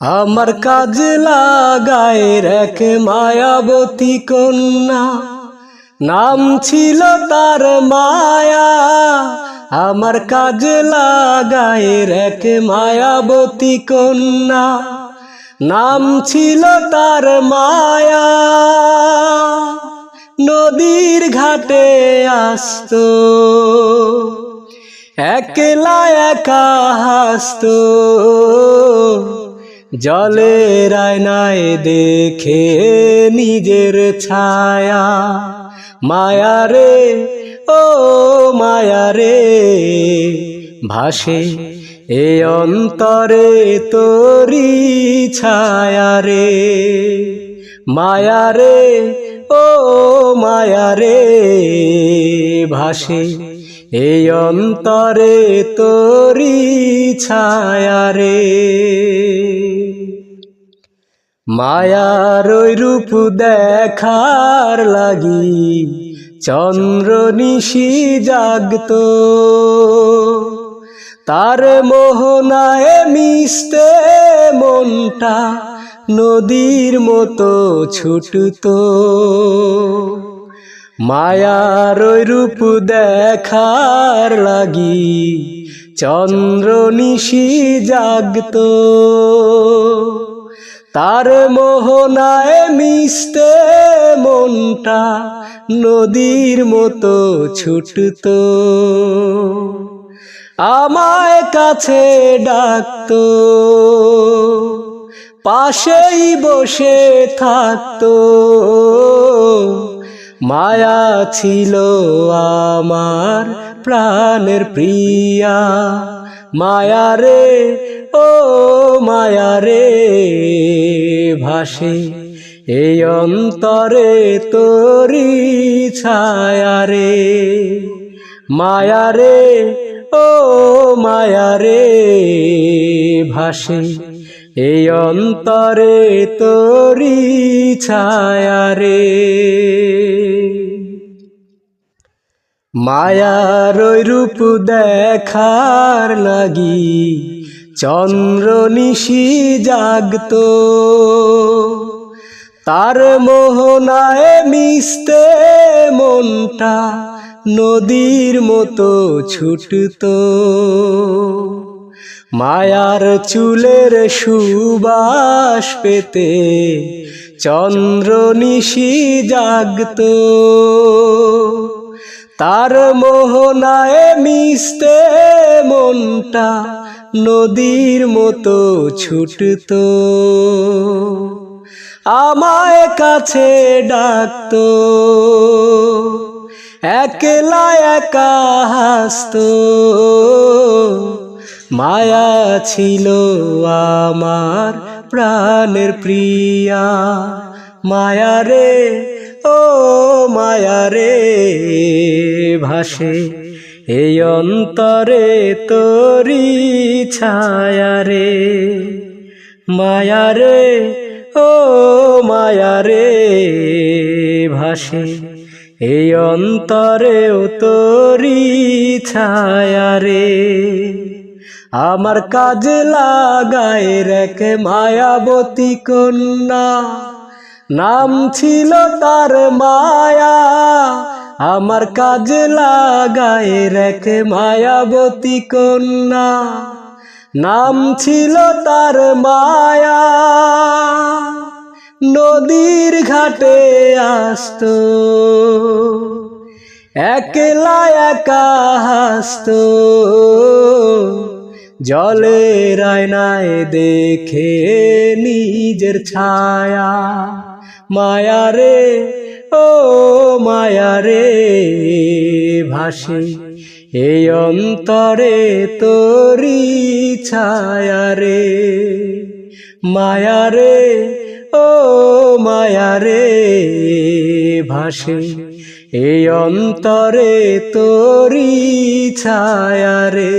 আমার কাজ লাগায় রেখ মায়াবতী কন্যা। নাম ছিল তার মায়া। আমার কাজ লাগায় রেখ মায়াবতী কন্যা। নাম ছিল তার মায়া। নদীর ঘাটে আসতো। একলা একা হাসতো। জলের আয়নায় দেখে নিজের ছায়া। মায়া রে ও মায়া রে ভাসে এ অন্তরে তোরি ছায়া রে মায়া রে, ও মায়া রে, ভাসে। এই অন্তরে তোরি ছায়া রে। মায়ার ওই রূপ দেখার লাগি, চন্দ্র নিশি জাগতো। তার মোহনায় মিশতে মনটা নদীর মতো ছুটতো। মায়ার রূপ দেখার লাগি চন্দ্র নিশি জাগতো। তার মোহনায় মিশতে মনটা নদীর মতো ছুটতো। আমায় কাছে ডাকতো। পাশেই বসে থাকতো। মায়া ছিল আমার প্রাণের প্রিয়া। মায়া রে, ও মায়া রে, ভাসে এই অন্তরে তোরি ছায়া রে। মায়া রে, ও মায়া রে, ভাসে এই অন্তরে তোরি ছায়া রে। মায়ার রূপ দেখার লাগি চন্দ্র নিশি জাগতো। তার মোহনায় মিশতে মনটা নদীর মতো ছুটতো। মায়ার চুলের সুবাস পেতে চন্দ্র নিশি জাগতো। তার মোহনায় মিশতে মনটা নদীর মতো ছুটতো। আমায় কাছে ডাকতো। একলা একা হাসতো। মায়া ছিল আমার প্রাণের প্রিয়া। মায়া রে, ও মায়া রে, ভাসে এই অন্তরে তোরি ছায়া রে। মায়া রে, ও মায়া রে, ভাসে এই অন্তরে তোরি ছায়া রে। আমার কাজ লাগায় রেখ মায়াবতী কন্যা। নাম ছিল তার মায়া, আমার কাজ লাগায় রেখ মায়াবতী কন্যা। নাম ছিল তার মায়া, নদীর ঘাটে আসতো। একলা একা হাসতো জলের আয়নায় দেখে নিজের ছায়া। মায়া রে ও মায়া রে ভাসে এই অন্তরে তোরি ছায়া রে। মায়া রে ও মায়া রে ভাসে এই অন্তরে তোরি ছায়া রে।